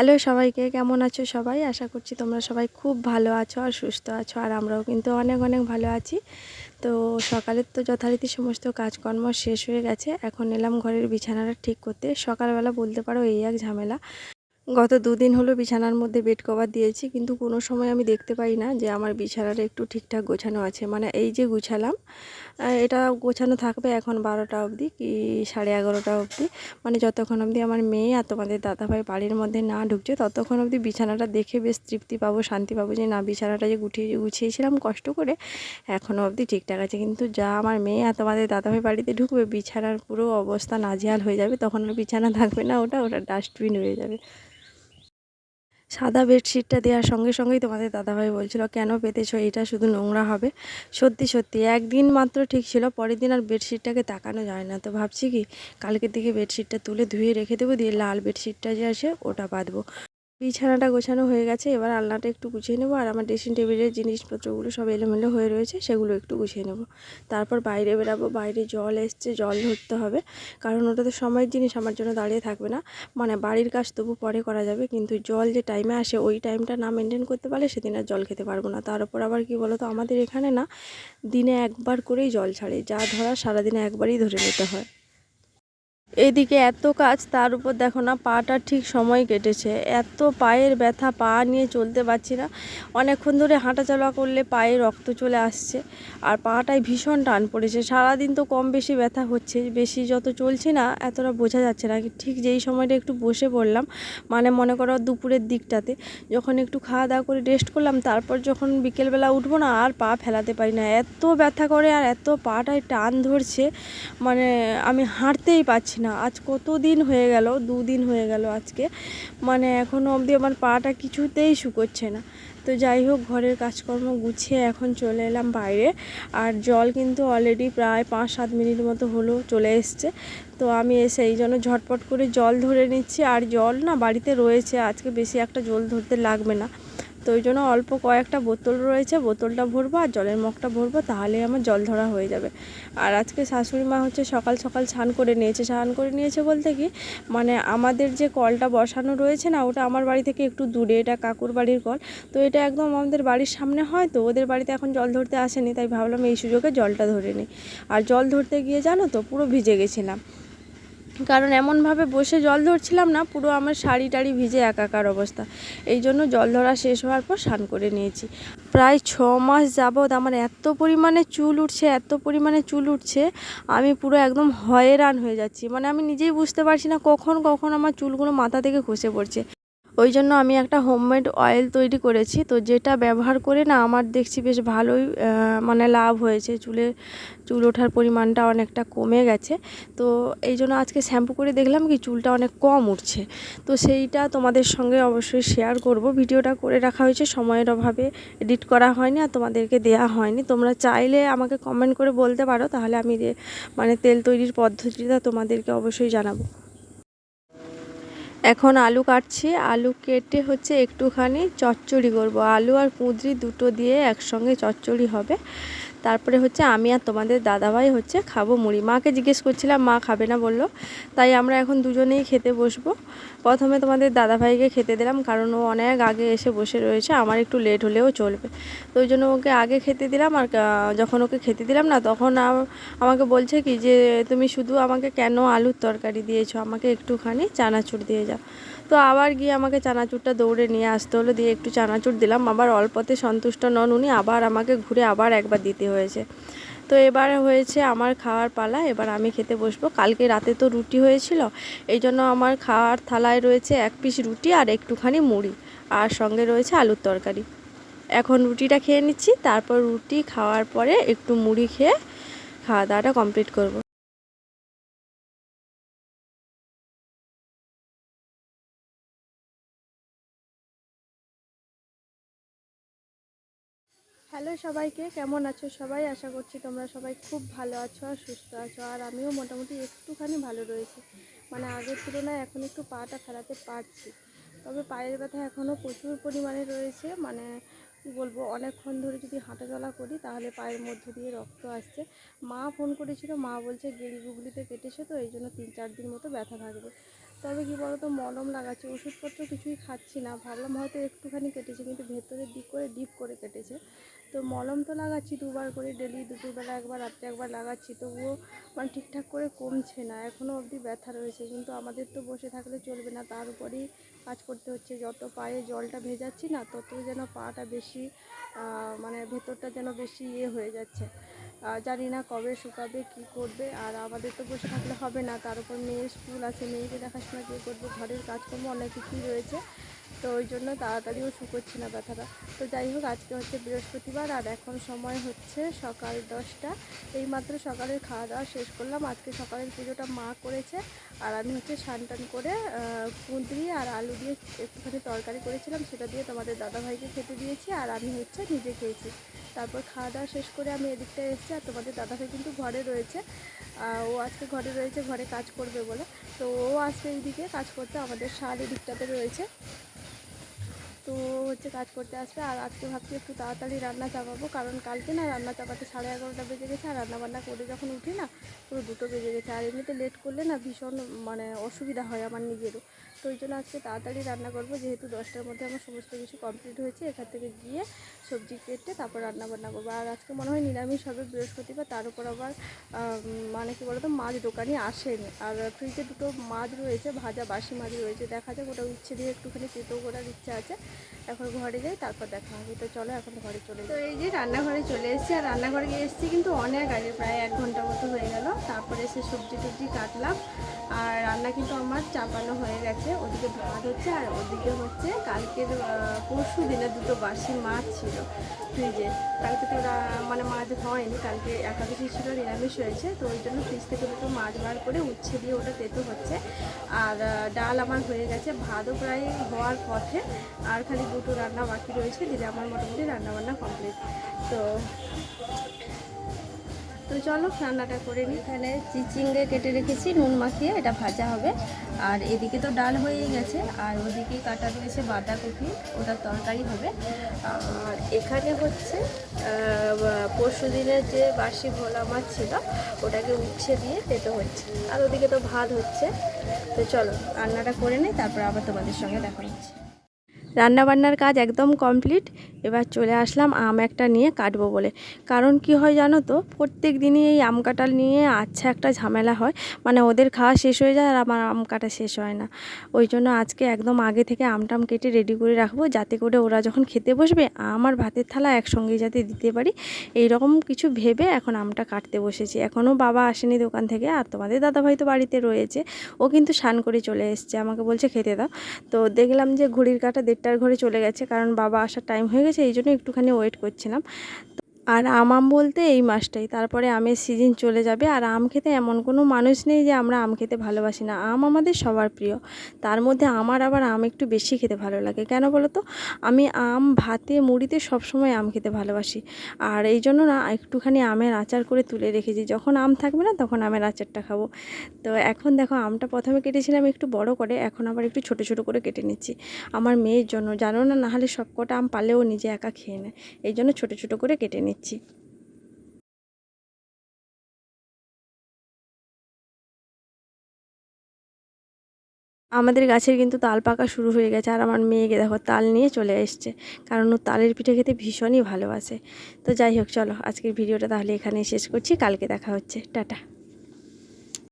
Hello সবাইকে, কেমন আছো সবাই? আশা করছি তোমরা সবাই খুব ভালো আছো আর সুস্থ আছো, আর আমরাও কিন্তু অনেক অনেক ভালো আছি। তো সকালের তো যথারীতি সমস্ত কাজকর্ম শেষ হয়ে গেছে, এখন এলাম ঘরের বিছানাটা ঠিক করতে। সকালবেলা বলতে পারো এই এক ঝামেলা। গত দুদিন হলো বিছানার মধ্যে বেড কভার দিয়েছি, কিন্তু কোনো সময় আমি দেখতে পাই না যে আমার বিছানাটা একটু ঠিকঠাক গোছানো আছে। মানে এই যে গুছালাম এটা গোছানো থাকবে এখন বারোটা অবধি কি সাড়ে এগারোটা অবধি। মানে যতক্ষণ অবধি আমার মেয়ে আর তোমাদের দাদাভাই বাড়ির মধ্যে না ঢুকছে, ততক্ষণ অবধি বিছানাটা দেখে বেশ তৃপ্তি পাবো, শান্তি পাবো যে না, বিছানাটা যে গুটিয়ে গুছিয়েছিলাম কষ্ট করে এখনও অবধি ঠিকঠাক আছে। কিন্তু যা আমার মেয়ে আর তোমাদের দাদাভাই বাড়িতে ঢুকবে, বিছানার পুরো অবস্থা নাজেহাল হয়ে যাবে, তখন আর বিছানা থাকবে না, ওটা ওটা ডাস্টবিন হয়ে যাবে। সাদা বেডশিটটা দেওয়ার সঙ্গে সঙ্গেই তোমাদের দাদাভাই বলছিল, কেন পেতেছ? এটা শুধু নোংরা হবে। সত্যি সত্যি, একদিন মাত্র ঠিক ছিল, পরের দিন আর বেডশিটটাকে তাকানো যায় না। তো ভাবছি কি, কালকের দিকে বেডশিটটা তুলে ধুয়ে রেখে দেবো, দিয়ে লাল বেডশিটটা যে আসে ওটা বাঁধবো। বিছানাটা গোছানো হয়ে গেছে, এবার আলনাটা একটু গুছিয়ে নেব আর আমার ড্রেসিং টেবিলের জিনিসপত্রগুলো সব এলোমেলো হয়ে রয়েছে, সেগুলো একটু গুছিয়ে নেব। তারপর বাইরে বেরাবো, বাইরে জল এসছে, জল ধরতে হবে, কারণ ওটা তো সময়ের জিনিস, আমার জন্য দাঁড়িয়ে থাকবে না। মানে বাড়ির কাজ তবু পরে করা যাবে, কিন্তু জল যে টাইমে আসে, ওই টাইমটা না মেনটেন করতে পারলে সেদিন আর জল খেতে পারব না। তার উপর আবার কি বলো তো আমাদের এখানে না দিনে একবার করেই জল ছাড়ে, যা ধরা সারাদিনে একবারই ধরে নিতে হয়। এইদিকে এত কাজ, তার উপর দেখো না, পাটা ঠিক সময় কেটেছে। এত পায়ের ব্যথা, পা নিয়ে চলতে পারছি না। অনেকক্ষণ ধরে হাঁটা চলা করলে পায়ে রক্ত চলে আসছে আর পাটায় ভীষণ টান পড়েছে। সারাদিন তো কম বেশি ব্যথা হচ্ছে, বেশি যত চলছে না, এতটা বোঝা যাচ্ছে না। ঠিক যেই সময়টা একটু বসে পড়লাম মানে মনে করো দুপুরের দিকটাতে, যখন একটু খাওয়া দাওয়া করে রেস্ট করলাম, তারপর যখন বিকেলবেলা উঠবো না, আর পা ফেলাতে পারি না। এত ব্যথা করে আর এত পাটায় টান ধরছে মানে আমি হাঁটতেই পারছি না, আজ কত দিন হয়ে গেল দুদিন হয়ে গেল আজকে। মানে এখনও অবধি আমার পাটা কিছুতেই শুকোচ্ছে না। তো যাই হোক, ঘরের কাজকর্ম গুছিয়ে এখন চলে এলাম বাইরে। আর জল কিন্তু অলরেডি প্রায় পাঁচ সাত মিনিট মতো হলো চলে এসছে। তো আমি এসে এই জন্য ঝটপট করে জল ধরে নিচ্ছি। আর জল না বাড়িতে রয়েছে, আজকে বেশি একটা জল ধরতে লাগবে না। তো ওই জন্য অল্প কয়েকটা বোতল রয়েছে, বোতলটা ভরবো আর জলের মগটা ভরবো, তাহলে আমার জল ধরা হয়ে যাবে। আর আজকে শাশুড়ি মা হচ্ছে সকাল সকাল স্নান করে নিয়েছে। স্নান করে নিয়েছে বলতে কি মানে আমাদের যে কলটা বসানো রয়েছে না, ওটা আমার বাড়ি থেকে একটু দূরে, এটা কাকুর বাড়ির কল। তো এটা একদম আমাদের বাড়ির সামনে হয় তো, ওদের বাড়িতে এখন জল ধরতে আসেনি, তাই ভাবলাম এই সুযোগে জলটা ধরে নিই। আর জল ধরতে গিয়ে জানো তো, পুরো ভিজে গেছিলাম। কারণ এমনভাবে বসে জল ধরছিলাম না, পুরো আমার শাড়ি টাড়ি ভিজে একাকার অবস্থা। এই জন্য জল ধরা শেষ হওয়ার পর স্নান করে নিয়েছি। প্রায় ছ মাস যাবৎ আমার এত পরিমাণে চুল উঠছে, এত পরিমাণে চুল উঠছে, আমি পুরো একদম হয়রান হয়ে যাচ্ছি। মানে আমি নিজেই বুঝতে পারছি না কখন কখন আমার চুলগুলো মাথা থেকে খসে পড়ছে। ওই জন্য আমি একটা হোমমেড অয়েল তৈরি করেছি। তো যেটা ব্যবহার করে না আমার দেখছি বেশ ভালোই মানে লাভ হয়েছে। চুলে, চুল ওঠার পরিমাণটা অনেকটা কমে গেছে। তো এই জন্য আজকে শ্যাম্পু করে দেখলাম কি চুলটা অনেক কম উঠছে। তো সেইটা তোমাদের সঙ্গে অবশ্যই শেয়ার করব। ভিডিওটা করে রাখা হয়েছে, সময়ের অভাবে এডিট করা হয়নি আর তোমাদেরকে দেয়া হয়নি। তোমরা চাইলে আমাকে কমেন্ট করে বলতে পারো, তাহলে আমি মানে তেল তৈরির পদ্ধতিটা তোমাদেরকে অবশ্যই জানাব। এখন আলু কাটছি। আলু কেটে হচ্ছে একটুখানি চচ্চড়ি করব। আলু আর কুঁদরি দুটো দিয়ে একসঙ্গে চচ্চড়ি হবে। তারপরে হচ্ছে আমি আর তোমাদের দাদাভাই হচ্ছে খাব মুড়ি। মাকে জিজ্ঞেস করছিলাম, মা খাবে না বলল। তাই আমরা এখন দুজনেই খেতে বসবো। প্রথমে তোমাদের দাদাভাইকে খেতে দিলাম, কারণ ও অনেক আগে এসে বসে রয়েছে, আমার একটু লেট হলেও চলবে। তো ওই জন্য ওকে আগে খেতে দিলাম আর যখন ওকে খেতে দিলাম না, তখন আমাকে বলছে কি যে, তুমি শুধু আমাকে কেন আলুর তরকারি দিয়েছ? আমাকে একটুখানি চানাচুর দিয়ে যাও। তো আবার গিয়ে আমাকে চানাচুরটা দৌড়ে নিয়ে আসতে হলো, দিয়ে একটু চানাচুর দিলাম। আবার অল্পতে সন্তুষ্ট নন উনি, আবার আমাকে ঘুরে আবার একবার দিতে হয়েছে। তো এবার হয়েছে আমার খাওয়ার পালা, এবার আমি খেতে বসবো। কালকে রাতে তো রুটি হয়েছিল, এই জন্য আমার খাওয়ার থালায় রয়েছে এক পিস রুটি আর একটুখানি মুড়ি, আর সঙ্গে রয়েছে আলুর তরকারি। এখন রুটিটা খেয়ে নিচ্ছি, তারপর রুটি খাওয়ার পরে একটু মুড়ি খেয়ে খাওয়া দাওয়াটা কমপ্লিট করব। হ্যালো সবাইকে, কেমন আছো সবাই? আশা করছি তোমরা সবাই খুব ভালো আছো আর সুস্থ আছো। আর আমিও মোটামুটি একটুখানি ভালো রয়েছি। মানে আগের তুলনায় এখন একটু পাটা ফেলাতে পারছি। তবে পায়ের ব্যথা এখনও প্রচুর পরিমাণে রয়েছে। মানে কী বলব, অনেকক্ষণ ধরে যদি হাঁটাচলা করি তাহলে পায়ের মধ্য দিয়ে রক্ত আসছে। মা ফোন করেছিল, মা বলছে, গেড়ি গুগলিতে কেটেছে তো এই জন্য তিন চার দিন মতো ব্যথা থাকবে। তবে কি বলতো, মলম লাগাচ্ছে, ওষুধপত্র কিছুই খাচ্ছি না। ভাবলাম হয়তো একটুখানি কেটেছে, কিন্তু ভেতরের দিক করে ডিপ করে কেটেছে। তো মলম তো লাগাচ্ছি দুবার করে, ডেলি দুপুরবেলা একবার, রাত্রে একবার লাগাচ্ছি, তবুও মানে ঠিকঠাক করে কমছে না এখনও অবধি ব্যথা রয়েছে, কিন্তু আমাদের তো বসে থাকলে চলবে না, তার উপরেই কাজ করতে হচ্ছে, যত পায়ে জলটা ভেজাচ্ছি না তত যেন পাটা বেশি মানে ভেতরটা যেন বেশি ইয়ে হয়ে যাচ্ছে জানি না কবে শুকাবে, কি করবে, আর আমাদের তো বসে থাকলে হবে না, তার উপর মেয়ের স্কুল আছে, মেয়েকে দেখাশোনা কে করবে, ঘরের কাজকর্ম, অনেক কিছুই রয়েছে তো ওই জন্য তাড়াতাড়িও শুকোচ্ছে না ব্যথাটা। তো যাই হোক, আজকে হচ্ছে বৃহস্পতিবার আর এখন সময় হচ্ছে সকাল দশটা। এইমাত্র সকালের খাওয়া দাওয়া শেষ করলাম। আজকে সকালের পুজোটা মা করেছে আর আমি হচ্ছে টান করে কুঁদরি আর আলু দিয়ে একটুখানি তরকারি করেছিলাম। সেটা দিয়ে তোমাদের দাদাভাইকে খেতে দিয়েছি আর আমি হচ্ছে নিজে খেয়েছি। তারপর খাওয়া দাওয়া শেষ করে আমি এদিকটা এসেছি আর তোমাদের দাদাভাই কিন্তু ঘরে রয়েছে। ও আজকে ঘরে রয়েছে, ঘরে কাজ করবে বলে। তো ও আসবে এইদিকে কাজ করতে আমাদের সার এদিকটাতে রয়েছে। তো হচ্ছে কাজ করতে আসবে আর আজকে ভাবছি একটু তাড়াতাড়ি রান্না চাপাবো। কারণ কালকে না রান্না চাপাতে সাড়ে এগারোটা বেজে গেছে আর রান্না বান্না করে যখন উঠি না পুরো দুটো বেজে গেছে। আর এমনিতে লেট করলে না ভীষণ মানে অসুবিধা হয় আমার নিজেরও। তো ওই জন্য আজকে তাড়াতাড়ি রান্না করব। যেহেতু দশটার মধ্যে আমার সমস্ত কিছু কমপ্লিট হয়েছে, এখান থেকে গিয়ে সবজি কেটে তারপর রান্না বান্না করব। আর আজকে মনে হয় নিরামিষ হবে বৃহস্পতিবার, তার উপর আবার মানে কি বলতো, মাছ দোকানে আসেনি। আর ফ্রিজে দুটো মাছ রয়েছে, ভাজা বাসি মাছ রয়েছে। দেখা যাক ওটা উচ্ছে দিয়ে একটুখানি তেতো করার ইচ্ছা আছে। এখন ঘরে যাই, তারপর দেখা হবে। তো চলো, এখন ঘরে চলে তো এই যে রান্নাঘরে চলে এসেছি, আর রান্নাঘরে গিয়ে এসেছি কিন্তু অনেক আগে, প্রায় এক ঘণ্টা মতো হয়ে গেল। তারপরে এসে সবজি টবজি কাটলাম। আর রান্না কিন্তু আমার চাপানো হয়ে গেছে। ওদিকে ভাত হচ্ছে, আর ওদিকে হচ্ছে কালকের পরশু দিনে দুটো বাসি মাছ ছিল। ফ্রিজে কালকে তো রা- মানে মাছ হয়নি, কালকে একাদশী ছিল, নিরামিষ হয়েছে, তো ওই জন্য ফ্রিজ থেকে দুটো মাছ বার করে উচ্ছে দিয়ে ওটা তেতো হচ্ছে। আর ডাল আমার হয়ে গেছে, ভাতও প্রায় হওয়ার পথে, আর খালি দুটো রান্না বাকি রয়েছে, দিলে আমার মোটামুটি রান্না বান্না কমপ্লিট তো তো চলো রান্নাটা করে নিই। এখানে চিচিঙ্গে কেটে রেখেছি, নুন মাখিয়ে এটা ভাজা হবে। আর এদিকে তো ডাল হয়েই গেছে, আর ওদিকে কাটা রয়েছে বাঁধাকপি ওটার তরকারি হবে। আর এখানে হচ্ছে পরশু দিনের যে বাসি ভোলা মাছ ছিল, ওটাকে উচ্ছে দিয়ে তেতো হচ্ছে। আর ওদিকে তো ভাত হচ্ছে। তো চলো রান্নাটা করে নিই, তারপর আবার তোমাদের সঙ্গে দেখা হচ্ছে। রান্নাবান্নার কাজ একদম কমপ্লিট। এবার চলে আসলাম আম একটা নিয়ে কাটবো বলে। কারণ কি হয় জানো তো, প্রত্যেক দিনই এই আম কাটাল নিয়ে আচ্ছা একটা ঝামেলা হয়। মানে ওদের খাওয়া শেষ হয়ে যায় আর আমার আম কাটা শেষ হয় না। ওই জন্য আজকে একদম আগে থেকে আমটাম কেটে রেডি করে রাখব, যাতে করে ওরা যখন খেতে বসবে, আমার ভাতের থালা একসঙ্গে যাতে দিতে পারি। এই রকম কিছু ভেবে এখন আমটা কাটতে বসেছি। এখনও বাবা আসেনি দোকান থেকে আর তোমাদের দাদাভাই তো বাড়িতে রয়েছে। ও কিন্তু স্নান করে চলে এসছে, আমাকে বলছে খেতে দাও। তো দেখলাম যে ঘড়ির কাটা দেড়টার ঘরে চলে গেছে, কারণ বাবা আসার টাইম হয়ে গেছে। এই জন্য একটুখানি ওয়েট করছিলাম। আর আম আম বলতে এই মাসটাই। তারপরে আমের সিজন চলে যাবে। আর আম খেতে এমন কোনো মানুষ নেই যে আমরা আম খেতে ভালোবাসি না। আম আমাদের সবার প্রিয়। তার মধ্যে আমার আবার আম একটু বেশি খেতে ভালো লাগে। কেন বলো তো আমি আম, ভাতে, মুড়িতে সবসময় আম খেতে ভালোবাসি। আর এই জন্য না একটুখানি আমের আচার করে তুলে রেখেছি। যখন আম থাকবে না তখন আমের আচারটা খাব। তো এখন দেখো আমটা প্রথমে কেটেছিলাম একটু বড় করে। এখন আবার একটু ছোট ছোট করে কেটে নিচ্ছি। আমার মেয়ের জন্য। জানো না নাহলে সব কটা আম পালেও নিজে একা খেয়ে নেয়। এই জন্য ছোটো ছোটো করে কেটে নিচ্ছি। আমাদের গাছের কিন্তু তাল পাকা শুরু হয়ে গেছে আর আমার মেয়েকে দেখো তাল নিয়ে চলে এসছে, কারণ ও তালের পিঠে খেতে ভীষণই ভালোবাসে। তো যাই হোক, চলো আজকের ভিডিওটা তাহলে এখানে শেষ করছি, কালকে দেখা হচ্ছে, টাটা।